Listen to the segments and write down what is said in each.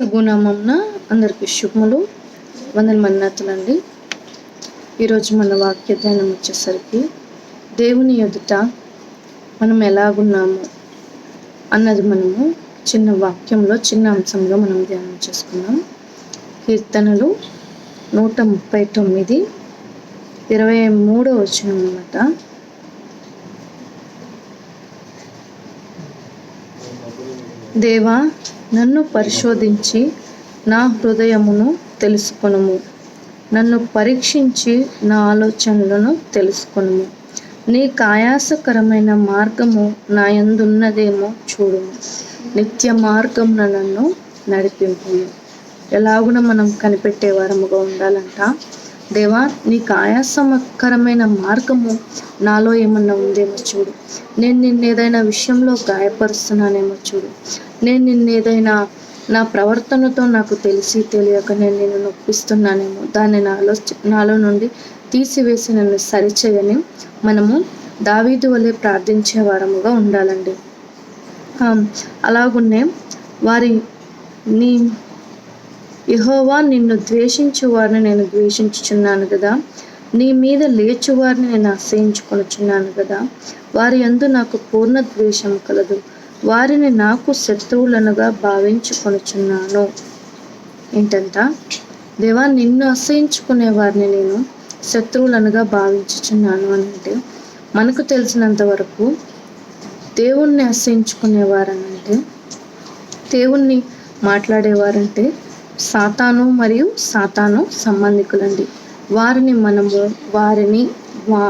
ప్రభునామంన అందరికి శుభములు వందల మన్నతులండి ఈరోజు మన వాక్య ధ్యానం వచ్చేసరికి దేవుని ఎదుట మనం ఎలాగున్నాము అన్నది మనము చిన్న వాక్యంలో చిన్న అంశంలో మనం ధ్యానం చేసుకున్నాం కీర్తనలు నూట ముప్పై తొమ్మిది ఇరవై మూడో వచ్చిన అన్నమాట దేవా నన్ను పరిశోధించి నా హృదయమును తెలుసుకొనుము. నన్ను పరీక్షించి నా ఆలోచనలను తెలుసుకొనుము. నీ కాయాసకరమైన మార్గము నా ఎందున్నదేమో చూడుము. నిత్య మార్గం నన్ను నడిపింపు. ఎలాగున మనం కనిపెట్టే వారముగా ఉండాలంట? దేవా నీకు ఆయాసకరమైన మార్గము నాలో ఏమన్నా ఉందేమో చూడు. నేను నిన్న ఏదైనా విషయంలో గాయపరుస్తున్నానేమో చూడు. నేను నిన్న ఏదైనా నా ప్రవర్తనతో నాకు తెలిసి తెలియక నేను నిన్ను నొప్పిస్తున్నానేమో. దాన్ని నాలో నాలో నుండి తీసివేసి నన్ను సరిచేయని మనము దావీదు వలె ప్రార్థించే వారముగా ఉండాలండి. అలాగున్నే వారి నీ యహోవా నిన్ను ద్వేషించు వారిని నేను ద్వేషించుచున్నాను కదా. నీ మీద లేచు వారిని నేను ఆశ్రయించుకొనుచున్నాను కదా. వారి యందు నాకు పూర్ణ ద్వేషం కలదు. వారిని నాకు శత్రువులనుగా భావించుకొనుచున్నాను. ఏంటంట? దేవా నిన్ను ఆశ్రయించుకునే వారిని నేను శత్రువులనుగా భావించుచున్నాను అని అంటే మనకు తెలిసినంత వరకు దేవుణ్ణి అసహించుకునేవారనంటే దేవుణ్ణి మాట్లాడేవారంటే సాతాను మరియు సాతాను సంబంధికులండి. వారిని మనము వారిని వా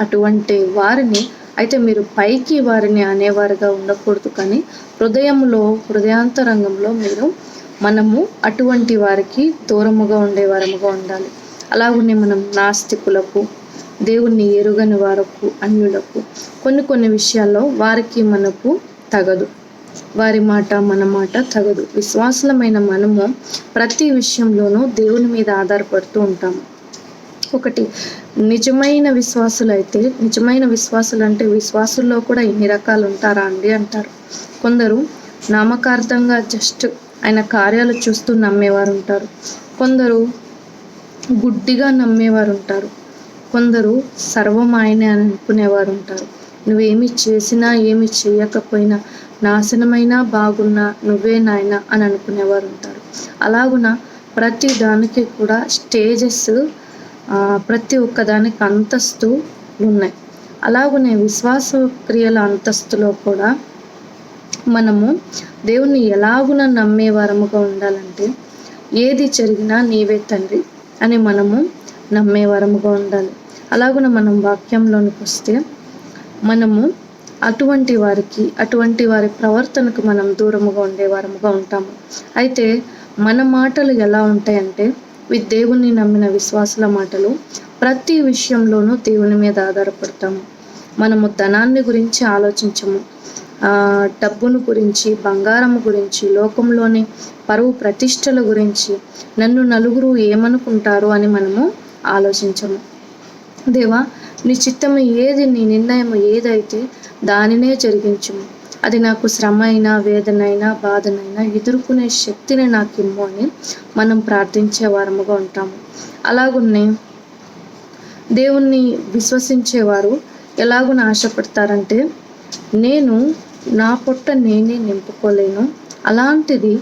అటువంటి వారిని అయితే మీరు పైకి వారిని అనేవారుగా ఉండకూడదు కానీ హృదయంలో హృదయాంతరంగంలో మీరు మనము అటువంటి వారికి దూరముగా ఉండేవారముగా ఉండాలి. అలాగనే మనం నాస్తికులకు దేవుణ్ణి ఎరుగని వారకు అన్యులకు కొన్ని కొన్ని విషయాల్లో వారికి మనకు తగదు. వారి మాట మన మాట తగదు. విశ్వాసులమైన మనము ప్రతి విషయంలోనూ దేవుని మీద ఆధారపడుతూ ఉంటాము. ఒకటి నిజమైన విశ్వాసులు అయితే నిజమైన విశ్వాసులు అంటే విశ్వాసుల్లో కూడా ఇన్ని రకాలు ఉంటారా అండి అంటారు. కొందరు నామకార్థంగా జస్ట్ ఆయన కార్యాలు చూస్తూ నమ్మేవారు ఉంటారు. కొందరు గుడ్డిగా నమ్మేవారు ఉంటారు. కొందరు సర్వం ఆయనే అని అనుకునేవారు ఉంటారు. నువ్వేమి చేసినా ఏమి చేయకపోయినా నాశనమైనా బాగున్నా నువ్వే నాయన అని అనుకునేవారు ఉంటారు. అలాగున ప్రతి దానికి కూడా స్టేజెస్ ప్రతి ఒక్క దానికి అంతస్తు ఉన్నాయి. అలాగనే విశ్వాస క్రియల అంతస్తులో కూడా మనము దేవుణ్ణి ఎలాగున నమ్మే వారముగా ఉండాలంటే ఏది జరిగినా నీవే తండ్రి అని మనము నమ్మే వరముగా ఉండాలి. అలాగున మనం వాక్యంలోనికి వస్తే మనము అటువంటి వారికి అటువంటి వారి ప్రవర్తనకు మనం దూరముగా ఉండే వారముగా ఉంటాము. అయితే మన మాటలు ఎలా ఉంటాయంటే వి దేవుని నమ్మిన విశ్వాసుల మాటలు ప్రతి విషయంలోనూ దేవుని మీద ఆధారపడతాము. మనము ధనాన్ని గురించి ఆలోచించము. డబ్బును గురించి బంగారము గురించి లోకంలోని పరువు ప్రతిష్టల గురించి నన్ను నలుగురు ఏమనుకుంటారు అని మనము ఆలోచించము. దేవా నీ చిత్తము ఏది నీ నిర్ణయము ఏదైతే దానినే జరిగించుము. అది నాకు శ్రమ అయినా వేదన అయినా బాధనైనా ఎదుర్కొనే శక్తిని నాకు ఇమ్ము అని మనం ప్రార్థించే వారముగా ఉంటాము. అలాగున్నే దేవుణ్ణి విశ్వసించేవారు ఎలాగున ఆశపడతారంటే నేను నా పొట్ట నేనే నింపుకోలేను. అలాంటిది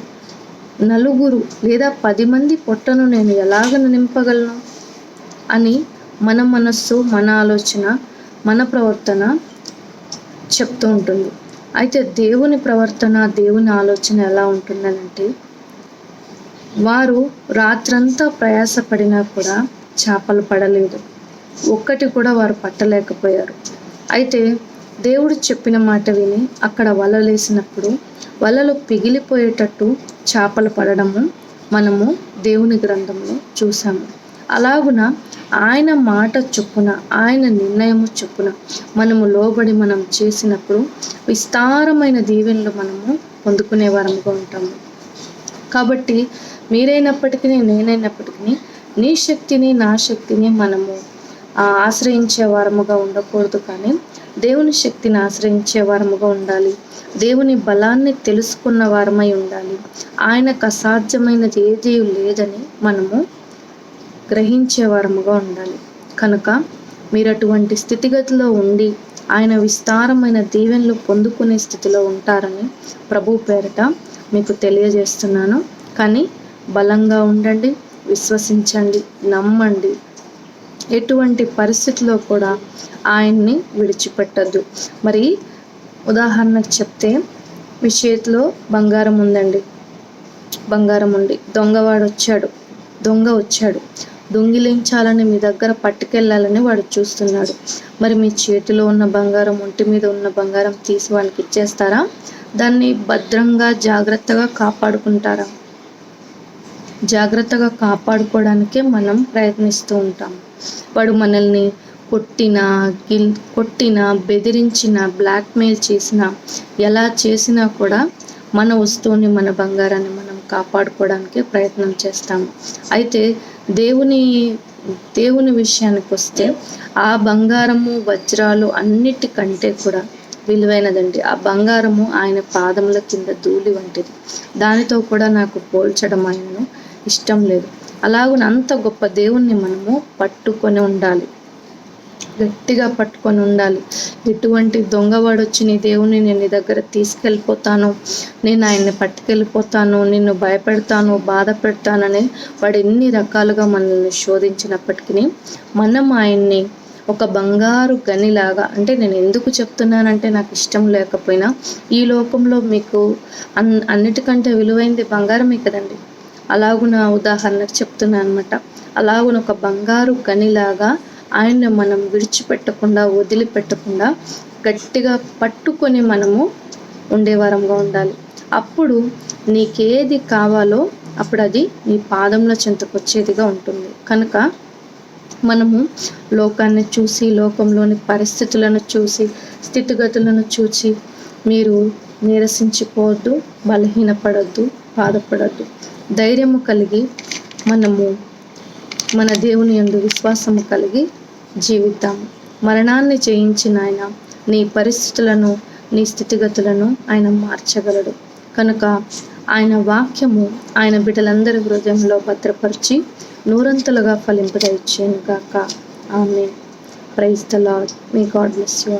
నలుగురు లేదా పది మంది పొట్టను నేను ఎలాగ నింపగలను? అని మన మనస్సు మన ఆలోచన మన ప్రవర్తన చెప్తూ ఉంటుంది. అయితే దేవుని ప్రవర్తన దేవుని ఆలోచన ఎలా ఉంటుందనంటే వారు రాత్రంతా ప్రయాసపడినా కూడా చేపలు పడలేదు. ఒక్కటి కూడా వారు పట్టలేకపోయారు. అయితే దేవుడు చెప్పిన మాట విని అక్కడ వలలేసినప్పుడు వలలు పిగిలిపోయేటట్టు చేపలు పడడము మనము దేవుని గ్రంథంలో చూసాము అలాగున ఆయన మాట చొప్పున ఆయన నిర్ణయము చొప్పున మనము లోబడి మనం చేసినప్పుడు విస్తారమైన దీవెనలు మనము పొందుకునే వారముగా ఉంటాము. కాబట్టి మీరైనప్పటికీ నేనైనప్పటికీ నీ శక్తిని నా శక్తిని మనము ఆశ్రయించే వారముగా ఉండకూడదు కానీ దేవుని శక్తిని ఆశ్రయించే వారముగా ఉండాలి. దేవుని బలాన్ని తెలుసుకున్న వారమై ఉండాలి. ఆయనకు అసాధ్యమైనది ఏదీ లేదని మనము గ్రహించేవారముగా ఉండాలి. కనుక మీరు అటువంటి స్థితిగతిలో ఉండి ఆయన విస్తారమైన దీవెనలు పొందుకునే స్థితిలో ఉంటారని ప్రభు పేరిట మీకు తెలియజేస్తున్నాను. కానీ బలంగా ఉండండి విశ్వసించండి నమ్మండి. ఎటువంటి పరిస్థితిలో కూడా ఆయన్ని విడిచిపెట్టద్దు. మరి ఉదాహరణకు చెప్తే మీ చేతిలో బంగారం ఉందండి. బంగారం ఉంది దొంగవాడు వచ్చాడు దొంగ వచ్చాడు. దొంగిలించాలని మీ దగ్గర పట్టుకెళ్ళాలని వాడు చూస్తున్నాడు. మరి మీ చేతిలో ఉన్న బంగారం ఒంటి మీద ఉన్న బంగారం తీసి వాళ్ళకి ఇచ్చేస్తారా? దాన్ని భద్రంగా జాగ్రత్తగా కాపాడుకుంటారా? జాగ్రత్తగా కాపాడుకోవడానికే మనం ప్రయత్నిస్తూ ఉంటాం. వాడు మనల్ని కొట్టినా గిల్ కొట్టినా బెదిరించిన బ్లాక్మెయిల్ చేసినా ఎలా చేసినా కూడా మన వస్తువుని మన బంగారాన్ని మనం కాపాడుకోవడానికి ప్రయత్నం చేస్తాము. అయితే దేవుని దేవుని విషయానికి వస్తే ఆ బంగారము వజ్రాలు అన్నిటికంటే కూడా విలువైనదండి. ఆ బంగారము ఆయన పాదముల కింద ధూళి వంటిది. దానితో కూడా నాకు పోల్చడం ఆయనను ఇష్టం లేదు. అలాగున అంత గొప్ప దేవుణ్ణి మనము పట్టుకొని ఉండాలి. గట్టిగా పట్టుకొని ఉండాలి. ఎటువంటి దొంగవాడు వచ్చి నీ దేవుని నేను నీ దగ్గర తీసుకెళ్ళిపోతాను నేను ఆయన్ని పట్టుకెళ్ళిపోతాను నిన్ను భయపెడతాను బాధ పెడతానని వాడు ఎన్ని రకాలుగా మనల్ని శోధించినప్పటికీ మనం ఆయన్ని ఒక బంగారు గనిలాగా అంటే నేను ఎందుకు చెప్తున్నానంటే నాకు ఇష్టం లేకపోయినా ఈ లోకంలో మీకు అన్ అన్నిటికంటే విలువైంది బంగారమే కదండి. అలాగున ఉదాహరణకు చెప్తున్నాను అనమాట అలాగున ఒక బంగారు గనిలాగా ఆయన్ని మనం విడిచిపెట్టకుండా వదిలిపెట్టకుండా గట్టిగా పట్టుకొని మనము ఉండేవారంగా ఉండాలి. అప్పుడు నీకేది కావాలో అప్పుడు అది నీ పాదంలో చెంతకొచ్చేదిగా ఉంటుంది. కనుక మనము లోకాన్ని చూసి లోకంలోని పరిస్థితులను చూసి స్థితిగతులను చూసి మీరు నీరసించిపోవద్దు బలహీనపడద్దు బాధపడద్దు. ధైర్యము కలిగి మనము మన దేవుని యందు విశ్వాసము కలిగి జీవితం మరణాన్ని జయించిన ఆయన నీ పరిస్థితులను నీ స్థితిగతులను ఆయన మార్చగలడు. కనుక ఆయన వాక్యము ఆయన బిడ్డలందరి హృదయంలో భద్రపరిచి నూరంతలుగా ఇచ్చేను గాక ఆమె ప్రైజ్ ద లాడ్ మీ గాడ్ బ్లెస్ యూ